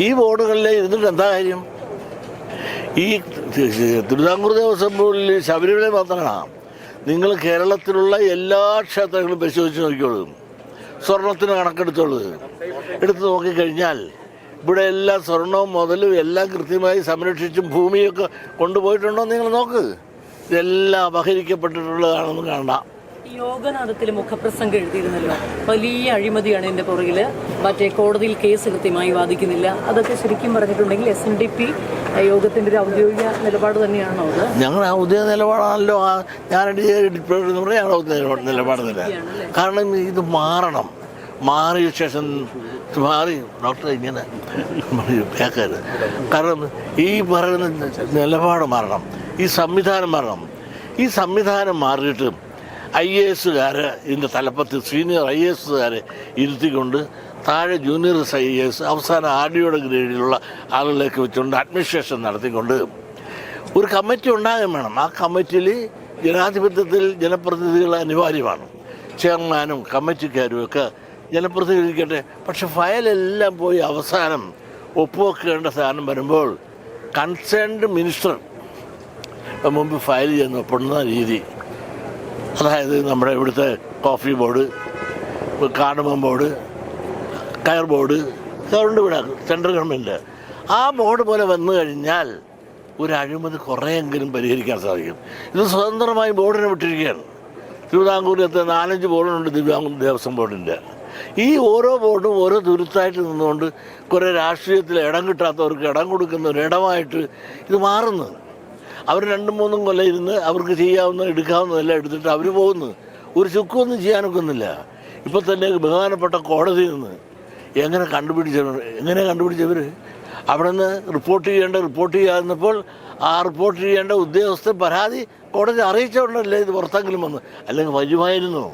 ഈ- ബോർഡുകളിൽ ഇരുന്നിട്ട് എന്താ കാര്യം? ഈ തിരുവിതാംകൂർ ദേവസ്വം ബോർഡിൽ ശബരിമല മാത്രമാണ് നിങ്ങൾ കേരളത്തിലുള്ള എല്ലാ ക്ഷേത്രങ്ങളും പരിശോധിച്ച് നോക്കിയോളൂ സ്വർണത്തിന് കണക്കെടുത്തോളൂ. എടുത്ത് നോക്കിക്കഴിഞ്ഞാൽ ഇവിടെ എല്ലാ സ്വർണവും മുതലും എല്ലാം കൃത്യമായി സംരക്ഷിച്ചും ഭൂമിയൊക്കെ കൊണ്ടുപോയിട്ടുണ്ടോ നിങ്ങൾ നോക്ക്. ഇതെല്ലാം അപഹരിക്കപ്പെട്ടിട്ടുള്ളതാണെന്ന് കാണാം. യോഗനാഥത്തിൽ മുഖപ്രസംഗം എഴുതിയിരുന്നല്ലോ. വലിയ അഴിമതിയാണ് എന്റെ പുറകിൽ. മറ്റേ കോടതിയിൽ കേസ് കൃത്യമായി വാദിക്കുന്നില്ല. അതൊക്കെ ശരിക്കും പറഞ്ഞിട്ടുണ്ടെങ്കിൽ എസ് എൻ ഡി പി യോഗത്തിന്റെ ഒരു ഔദ്യോഗിക നിലപാട് തന്നെയാണോ അത്? ഞങ്ങൾ ഔദ്യോഗിക നിലപാടാണല്ലോ. നിലപാടുന്നില്ല കാരണം ഇത് മാറണം. മാറിയ ശേഷം മാറി ഡോക്ടർ ഇങ്ങനെ കേൾക്കരുത്. കാരണം ഈ പറയുന്ന നിലപാട് മാറണം. ഈ സംവിധാനം മാറണം. ഈ സംവിധാനം മാറിയിട്ട് ഐ എ എസുകാർ ഇതിന്റെ തലപ്പത്ത് സീനിയർ ഐ എ എസുകാരെ ഇരുത്തിക്കൊണ്ട് താഴെ ജൂനിയർ ഐ എ എസ് അവസാന ആർഡിയോയുടെ ഗ്രേഡിലുള്ള ആളുകളിലേക്ക് വെച്ചുകൊണ്ട് അഡ്മിനിസ്ട്രേഷൻ നടത്തിക്കൊണ്ട് ഒരു കമ്മിറ്റി ഉണ്ടാകാൻ വേണം. ആ കമ്മിറ്റിയിൽ ജനാധിപത്യത്തിൽ ജനപ്രതിനിധികൾ അനിവാര്യമാണ്. ചെയർമാനും കമ്മിറ്റിക്കാരും ഒക്കെ ജനപ്രതിനിധിക്കട്ടെ. പക്ഷെ ഫയലെല്ലാം പോയി അവസാനം ഒപ്പുവെക്കേണ്ട സാധനം വരുമ്പോൾ കൺസേൺഡ് മിനിസ്റ്റർ മുമ്പ് ഫയൽ ചെയ്യുന്ന ഒപ്പിടുന്ന രീതി. അതായത് നമ്മുടെ ഇവിടുത്തെ കോഫി ബോർഡ് കാർഡമം ബോർഡ് കയർ ബോർഡ് ഗവൺമെന്റ് ഇവിടെ സെൻട്രൽ ഗവൺമെന്റ് ആ ബോർഡ് പോലെ വന്നു കഴിഞ്ഞാൽ ഒരു അഴിമതി കുറേയെങ്കിലും പരിഹരിക്കാൻ സാധിക്കും. ഇത് സ്വതന്ത്രമായി ബോർഡിനെ വിട്ടിരിക്കുകയാണ്. തിരുവിതാംകൂരത്തെ നാലഞ്ച് ബോർഡുണ്ട് തിരുവിതാംകൂർ ദേവസ്വം ബോർഡിന്റെ. ഈ ഓരോ ബോർഡും ഓരോ തുരുത്തായിട്ട് നിന്നുകൊണ്ട് കുറേ രാഷ്ട്രീയത്തിൽ ഇടം കിട്ടാത്തവർക്ക് ഇടം കൊടുക്കുന്ന ഒരു ഇടമായിട്ട് ഇത് മാറുന്നു. അവർ രണ്ടും മൂന്നും കൊല്ലം ഇരുന്ന് അവർക്ക് ചെയ്യാവുന്ന എടുക്കാവുന്നതെല്ലാം എടുത്തിട്ട് അവർ പോകുന്നു. ഒരു ചുക്കൊന്നും ചെയ്യാനൊക്കെ ഒന്നുമില്ല ഇപ്പം തന്നെ ബഹുമാനപ്പെട്ട കോടതിയിൽ നിന്ന് എങ്ങനെ കണ്ടുപിടിച്ചവർ എങ്ങനെ കണ്ടുപിടിച്ചവർ അവിടെ നിന്ന് റിപ്പോർട്ട് ചെയ്യേണ്ട റിപ്പോർട്ട് ചെയ്യാതിരുന്നപ്പോൾ ആ റിപ്പോർട്ട് ചെയ്യേണ്ട ഉദ്യോഗസ്ഥ പരാതി കോടതി അറിയിച്ചോണ്ടല്ലേ ഇത് പുറത്തെങ്കിലും വന്ന്? അല്ലെങ്കിൽ വരുമായിരുന്നു?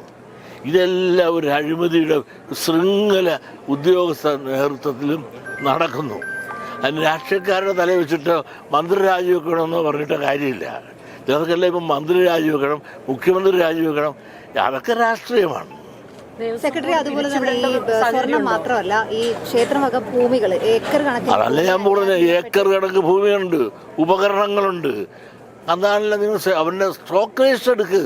ഇതെല്ലാം ഒരു അഴിമതിയുടെ ശൃംഖല ഉദ്യോഗസ്ഥ നേതൃത്വത്തിലും നടക്കുന്നു. അതിന് രാഷ്ട്രീയക്കാരുടെ തല വെച്ചിട്ട് മന്ത്രി രാജിവെക്കണമെന്ന് പറഞ്ഞിട്ട് കാര്യമില്ല. ജനങ്ങൾക്കല്ല ഇപ്പം മന്ത്രി രാജിവെക്കണം മുഖ്യമന്ത്രി രാജിവെക്കണം അതൊക്കെ രാഷ്ട്രീയമാണ്. സെക്രട്ടറി അതുപോലെ തന്നെ ഈ സ്വർണം മാത്രമല്ല ഈ ക്ഷേത്രമൊക്കെ ഭൂമികൾ ഏക്കർ കണക്കിന് അതല്ല ഞാൻ പറഞ്ഞത്. ഏക്കർ കണക്ക് ഭൂമിയുണ്ട് ഉപകരണങ്ങളുണ്ട്. അതാണല്ലോ നിങ്ങൾ അവന്റെ സ്റ്റോക്ക് രജിസ്റ്റർ എടുക്ക്.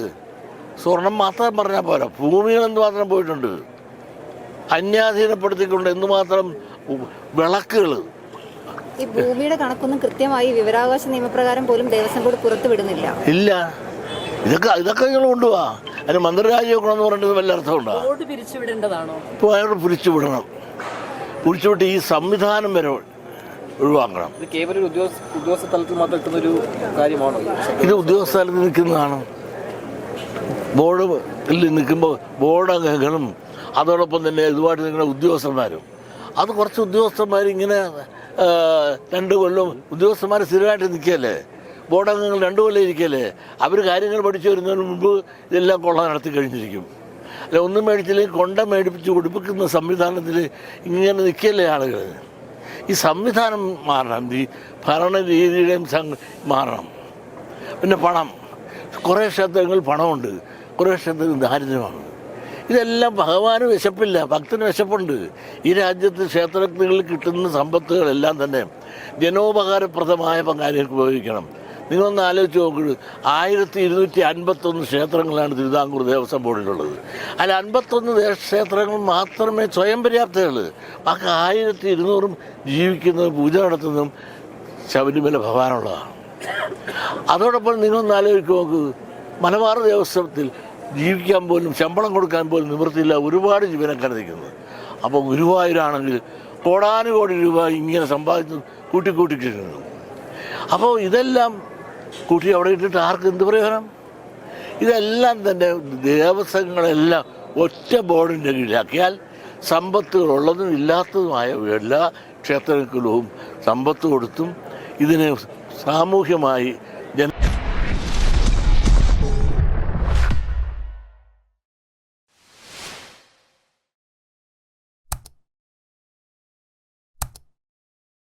സ്വർണം മാത്രം പറഞ്ഞാൽ പോരാ. ഭൂമികൾ എന്തുമാത്രം പോയിട്ടുണ്ട്? അന്യാധീനപ്പെടുത്തിക്കൊണ്ട് എന്തുമാത്രം വിളക്കുകൾ ഈ ഭൂമിയുടെ കണക്കൊന്നും കൃത്യമായി വിവരാവകാശ നിയമപ്രകാരം പോലും ദേവസ്വം ബോർഡ് പുറത്തു വിടുന്നില്ല. ഇല്ല. ഇതൊക്കെ ഇതൊക്കെ നിങ്ങൾ കൊണ്ടുപോവാ അതിന് മന്ത്രി രാജിവെക്കണമെന്ന് പറഞ്ഞിട്ട് വല്ല അർത്ഥമുണ്ടോ ബോർഡ് പിരിച്ചുവിടേണ്ടതാണോ? ഇപ്പോൾ അയാളോട് പിരിച്ചുവിടണം. പിരിച്ചുവിട്ട് ഈ സംവിധാനം വരെ ഒഴിവാക്കണം. ഇത് കേവലം ഒരു ഉദ്യോഗസ്ഥ ഉദ്യോഗസ്ഥ തലത്തിൽ മാത്രം എത്തുന്ന ഒരു കാര്യമാണോ ഇത്? ഉദ്യോഗസ്ഥലത്ത് നിൽക്കുന്നതാണ്. ബോർഡിൽ നിൽക്കുമ്പോൾ ബോർഡ് അംഗങ്ങളും അതോടൊപ്പം തന്നെ ഇതുമായിട്ട് നിൽക്കുന്ന ഉദ്യോഗസ്ഥന്മാരും. അത് കുറച്ച് ഉദ്യോഗസ്ഥന്മാർ ഇങ്ങനെ രണ്ട് കൊല്ലം ഉദ്യോഗസ്ഥന്മാർ സ്ഥിരമായിട്ട് നിൽക്കുകയല്ലേ? ബോർഡ് അംഗങ്ങൾ രണ്ട് കൊല്ലം ഇരിക്കുകയല്ലേ? അവർ കാര്യങ്ങൾ പഠിച്ചു വരുന്നതിന് മുമ്പ് ഇതെല്ലാം കൊള്ള നടത്തി കഴിഞ്ഞിരിക്കും. അല്ല ഒന്നും മേടിച്ചില്ലെങ്കിൽ കൊണ്ട മേടിപ്പിച്ച് കൊടുപ്പിക്കുന്ന സംവിധാനത്തിൽ ഇങ്ങനെ നിൽക്കുകയല്ലേ ആളുകൾ ഈ സംവിധാനം മാറണം ഈ ഭരണ രീതിയുടെയും മാറണം. പിന്നെ പണം. കുറേ ക്ഷേത്രങ്ങൾ പണമുണ്ട്. കുറേ ക്ഷേത്രങ്ങൾ ദാരിദ്ര്യമാണ്. ഇതെല്ലാം ഭഗവാന് വിശപ്പില്ല ഭക്തന് വിശപ്പുണ്ട്. ഈ രാജ്യത്ത് ക്ഷേത്രങ്ങളിൽ കിട്ടുന്ന സമ്പത്തുകളെല്ലാം തന്നെ ജനോപകാരപ്രദമായ പങ്കാളികൾക്ക് ഉപയോഗിക്കണം. നിങ്ങളൊന്ന് ആലോചിച്ച് നോക്കൂ ആയിരത്തി ഇരുന്നൂറ്റി അൻപത്തൊന്ന് ക്ഷേത്രങ്ങളാണ് തിരുവിതാംകൂർ ദേവസ്വം ബോർഡിലുള്ളത്. അതിൽ അൻപത്തൊന്ന് ക്ഷേത്രങ്ങൾ മാത്രമേ സ്വയം പര്യാപ്തയുള്ളൂ ബാക്കി ആയിരത്തി ഇരുന്നൂറും ജീവിക്കുന്നതും പൂജ നടത്തുന്നതും ശബരിമല ഭഗവാനുള്ളതാണ്. അതോടൊപ്പം നിങ്ങളൊന്ന് ആലോചിച്ച് നോക്ക് മലബാർ ദേവസ്വത്തിൽ ജീവിക്കാൻ പോലും ശമ്പളം കൊടുക്കാൻ പോലും നിവൃത്തിയില്ല. ഒരുപാട് ജീവനക്കാർ നിൽക്കുന്നത്. അപ്പോൾ ഗുരുവായൂരാണെങ്കിൽ കോടാനുകോടി രൂപ ഇങ്ങനെ സമ്പാദിച്ച് കൂട്ടിക്കൂട്ടിക്കിട്ടുന്നു അപ്പോൾ ഇതെല്ലാം കൂട്ടി അവിടെ ഇട്ടിട്ട് ആർക്ക് എന്ത് പ്രയോജനം? ഇതെല്ലാം തന്നെ ദേവസ്വങ്ങളെല്ലാം ഒറ്റ ബോർഡിന്റെ കീഴിലാക്കിയാൽ സമ്പത്തുകളുള്ളതും ഇല്ലാത്തതുമായ എല്ലാ ക്ഷേത്രങ്ങൾക്കും സമ്പത്ത് കൊടുത്തും ഇതിനെ സാമൂഹ്യമായി